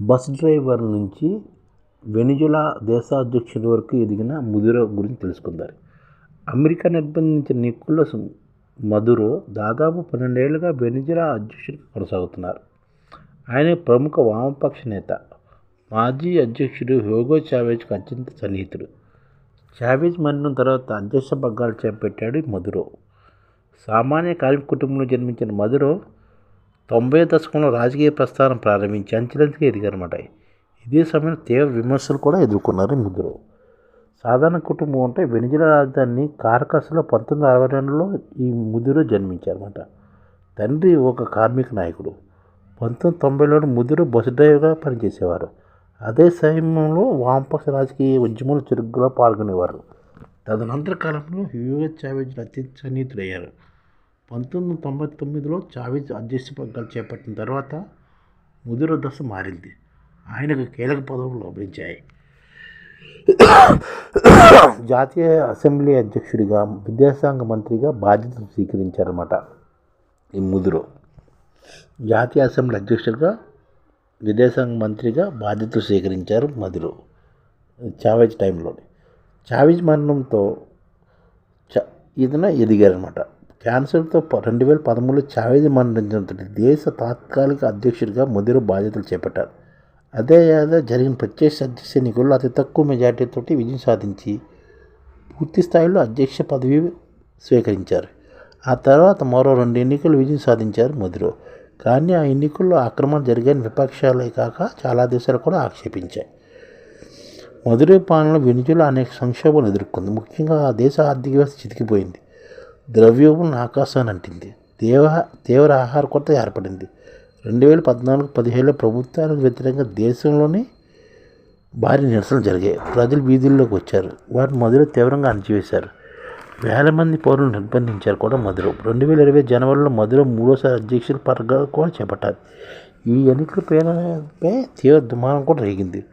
Bus driver నుంచి Venezuela దేశాధ్యక్షుడి వరకు ఎదిగిన ముదురో గురించి తెలుసుకుందారు అమెరికా నిర్బంధించిన నిక్కులస్ మధురో దాదాపు పన్నెండేళ్ళుగా వెనిజులా అధ్యక్షుడిగా కొనసాగుతున్నారు. ఆయన ప్రముఖ వామపక్ష నేత. మాజీ అధ్యక్షుడు హ్యూగో చావేజ్కు అత్యంత సన్నిహితుడు. చావేజ్ మరణం తర్వాత అధ్యక్ష పగ్గాలు చేపట్టాడు మధురో సామాన్య కార్మిక కుటుంబంలో జన్మించిన మధురో తొంభై దశకంలో రాజకీయ ప్రస్థానం ప్రారంభించి అంచెలంచెలుగా ఎదిగారన్నమాట. ఇదే సమయంలో తీవ్ర విమర్శలు కూడా ఎదుర్కొన్నారు ముగ్గురు. సాధారణ కుటుంబం అంటే వెనిజులా రాజధాని కార్కస్లో పంతొమ్మిది అరవై రెండులో ఈ ముదురు జన్మించారన్నమాట. తండ్రి ఒక కార్మిక నాయకుడు. పంతొమ్మిది తొంభైలో ముదురు బస్సు డ్రైవర్గా పనిచేసేవారు. అదే సమయంలో వామపక్ష రాజకీయ ఉద్యమంలో చురుగ్గా పాల్గొనేవారు. తదనంతర కాలంలో హ్యూగో చావేజ్ అత్యంత సన్నిహితుడయ్యారు పంతొమ్మిది వందల తొంభై తొమ్మిదిలో చావేజ్ అధ్యక్ష పగ్గాలు చేపట్టిన తర్వాత ముదురు దశ మారింది. ఆయనకు కీలక పదవులు లభించాయి. జాతీయ అసెంబ్లీ అధ్యక్షుడిగా విదేశాంగ మంత్రిగా బాధ్యతలు స్వీకరించారన్నమాట ఈ ముదురు. జాతీయ అసెంబ్లీ అధ్యక్షుడిగా విదేశాంగ మంత్రిగా బాధ్యతలు స్వీకరించారు మధురు చావేజ్ టైంలోని. చావేజ్ మరణంతో చ ఈతన ఎదిగారనమాట క్యాన్సర్తో రెండు వేల పదమూడులో చావేజ్ మరణించినంత దేశ తాత్కాలిక అధ్యక్షుడిగా ముదిరు బాధ్యతలు చేపట్టారు. అదే ఏదో జరిగిన ప్రత్యక్ష అధ్యక్ష ఎన్నికల్లో అతి తక్కువ మెజార్టీతో విజయం సాధించి పూర్తి స్థాయిలో అధ్యక్ష పదవి స్వీకరించారు. ఆ తర్వాత మరో రెండు ఎన్నికలు విజయం సాధించారు ముదిరు. కానీ ఆ ఎన్నికల్లో ఆక్రమణ జరిగిన విపక్షాలే కాక చాలా దేశాలు కూడా ఆక్షేపించాయి. మధురై పాలనలో వెనుజులా అనేక సంక్షోభాలు ఎదుర్కొంది. ముఖ్యంగా ఆ దేశ ఆర్థిక వ్యవస్థ చితికిపోయింది. ద్రవ్యోల్బణం ఆకాశాన్ని అంటింది. తీవ్ర తీవ్ర ఆహార కొరత ఏర్పడింది. రెండు వేల పద్నాలుగు పదిహేడులో ప్రభుత్వానికి వ్యతిరేకంగా దేశంలోనే భారీ నిరసనలు జరిగాయి. ప్రజలు వీధుల్లోకి వచ్చారు. వారిని మధుర తీవ్రంగా అణచివేశారు. వేల మంది పౌరులు నిర్బంధించారు కూడా మధుర రెండు వేల ఇరవై జనవరిలో మధుర మూడోసారి అధ్యక్షుల పరంగా కూడా చేపట్టారు. ఈ ఎన్నికల పేరుపై తీవ్ర దుమానం కూడా రేగింది.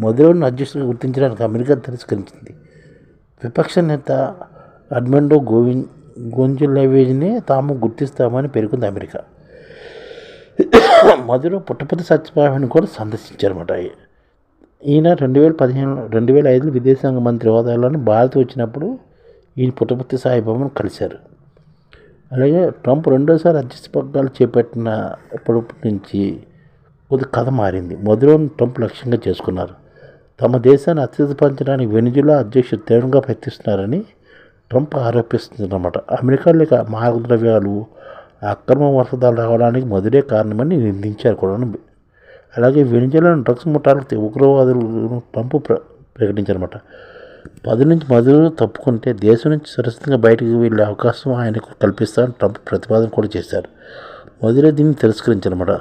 మధురను అధ్యక్షుడిగా గుర్తించడానికి అమెరికా తిరస్కరించింది. విపక్ష నేత అడ్మండో గోవింద్ గొంజులవేజ్ని తాము గుర్తిస్తామని పేర్కొంది అమెరికా. మధుర పుట్టపతి సత్యనారాయణ కూడా సందర్శించారన్నమాట. ఈయన రెండు వేల పదిహేను రెండు వేల ఐదులో విదేశాంగ మంత్రి హోదాలోని భారత్ వచ్చినప్పుడు ఈయన పుట్టపర్తి సాయిబాబాను కలిశారు. అలాగే ట్రంప్ రెండోసారి అధ్యక్ష పగ్గాలు చేపట్టినప్పటి నుంచి కొద్ది కథ మారింది. మధురను ట్రంప్ లక్ష్యంగా చేసుకున్నారు. తమ దేశాన్ని అత్యధిపంచడానికి వెనుజులా అధ్యక్షుడు తీవ్రంగా ప్రయత్నిస్తున్నారని ట్రంప్ ఆరోపిస్తుందన్నమాట. అమెరికా లేక మార్గద్రవ్యాలు అక్రమ వసతాలు రావడానికి మధురే కారణమని నిందించారు కూడా అలాగే వెనిజులాను డ్రగ్స్ ముఠాలకు ఉగ్రవాదులను ట్రంప్ ప్ర ప్రకటించారన్నమాట. పది నుంచి మధురు తప్పుకుంటే దేశం నుంచి సురక్షితంగా బయటకు వెళ్ళే అవకాశం ఆయనకు కల్పిస్తారని ట్రంప్ ప్రతిపాదన కూడా చేశారు. మధురే దీన్ని తిరస్కరించారన్నమాట.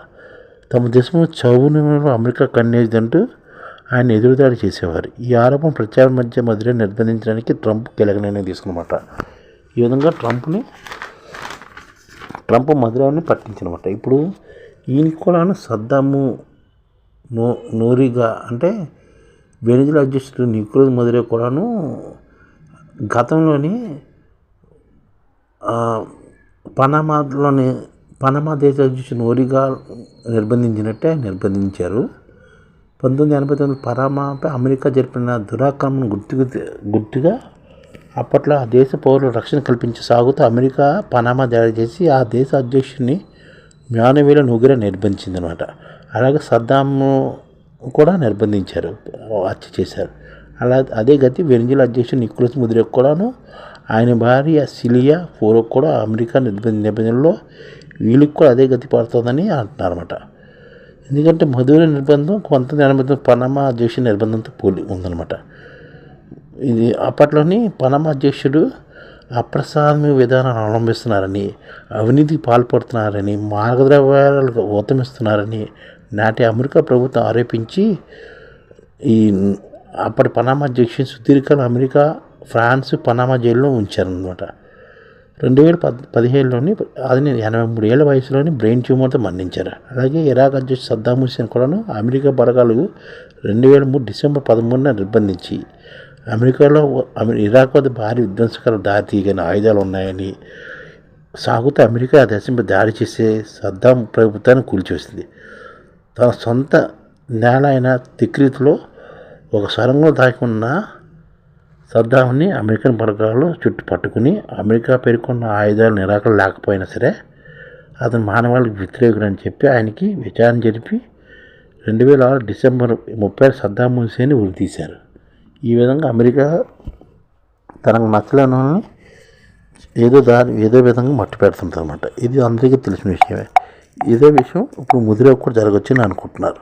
తమ దేశంలో చౌవును అమెరికా కన్నేదంటూ ఆయన ఎదురుదాడి చేసేవారు. ఈ ఆరోపణ ప్రచారం మధ్య మధ్యలో నిర్బంధించడానికి ట్రంప్ కీలక నిర్ణయం తీసుకున్నమాట. ఈ విధంగా ట్రంప్ని ట్రంప్ మధురాన్ని పట్టించనమాట. ఇప్పుడు ఈయన కూడా సద్దాము నో నోరిగా అంటే వెనిజులా అధ్యక్షుడు నికోలస్ మధురే కూడాను గతంలోని పనామాలోని పనామా దేశ అధ్యక్షుడు నోరిగా నిర్బంధించినట్టే నిర్బంధించారు. పంతొమ్మిది ఎనభై తొమ్మిది పనామాపై అమెరికా జరిపిన దురాక్రమణ గుర్తుకు గుర్తుగా అప్పట్లో ఆ దేశ పౌరుల రక్షణ కల్పించే సాగుతూ అమెరికా పనామా దాడి చేసి ఆ దేశ అధ్యక్షుడిని మ్యానువేల నుగుర నిర్బంధించిందనమాట. అలాగే సద్దాము కూడా నిర్బంధించారు హత్య చేశారు. అలా అదే గతి వెనిజుల అధ్యక్షుడు నిక్లస్ ముద్రకు కూడాను ఆయన భార్య సిలియా ఫోరో కూడా అమెరికా నిర్బంధ నిబంధనలో వీళ్ళకి కూడా అదే గతి పడుతుందని అంటున్నారన్నమాట. ఎందుకంటే మధుర నిర్బంధం కొంత నిర్బంధం పనమా పనామా అధ్యక్షుడి నిర్బంధంతో పోలి ఉందన్నమాట. ఇది అప్పట్లోని పనామా అధ్యక్షుడు అప్రసాదమైన విధానాన్ని అవలంబిస్తున్నారని అవినీతికి పాల్పడుతున్నారని మార్గద్రవ్యాలకు ఊతమిస్తున్నారని నాటి అమెరికా ప్రభుత్వం ఆరోపించి ఈ అప్పటి పనామా అధ్యక్షుడు సుదీర్ఘకాలం అమెరికా ఫ్రాన్స్ పనామా జైల్లో ఉంచారనమాట రెండు వేల పద్ పదిహేడులోని అది ఎనభై మూడు ఏళ్ళ వయసులోని బ్రెయిన్ ట్యూమర్తో మరణించారు. అలాగే ఇరాక్ అధ్యక్షుడు సద్దాం హుసేన్ కూడాను అమెరికా బలగాలు రెండు వేల మూడు డిసెంబర్ పదమూడున నిర్బంధించి అమెరికాలో ఇరాక్ వద్ద భారీ విధ్వంసకర దారి తీయని ఆయుధాలు ఉన్నాయని సాగుతూ అమెరికా ఆ దేశంపై దాడి చేసే సద్దాం ప్రభుత్వాన్ని కూల్చివేసింది. తన సొంత నేల అయిన తిక్రీత్లో ఒక సొరంగంలో దాగి ఉన్న సద్దాంని అమెరికన్ బలగాలు చుట్టు పట్టుకుని అమెరికా పేర్కొన్న ఆయుధాలు నిరాకరణ లేకపోయినా సరే అతను మానవాళికి వ్యతిరేకుడు అని చెప్పి ఆయనకి విచారణ జరిపి రెండు వేల ఆరు డిసెంబర్ ముప్పై సద్దాం హుసేన్ ఉరి తీశారు ఈ విధంగా అమెరికా తనకు నచ్చలేని వాళ్ళని ఏదో దారి ఏదో విధంగా మట్టి పెడుతుంది అనమాట ఇది అందరికీ తెలిసిన విషయమే. ఇదే విషయం ఇప్పుడు ముదిరేకు కూడా జరగచ్చని అనుకుంటున్నారు.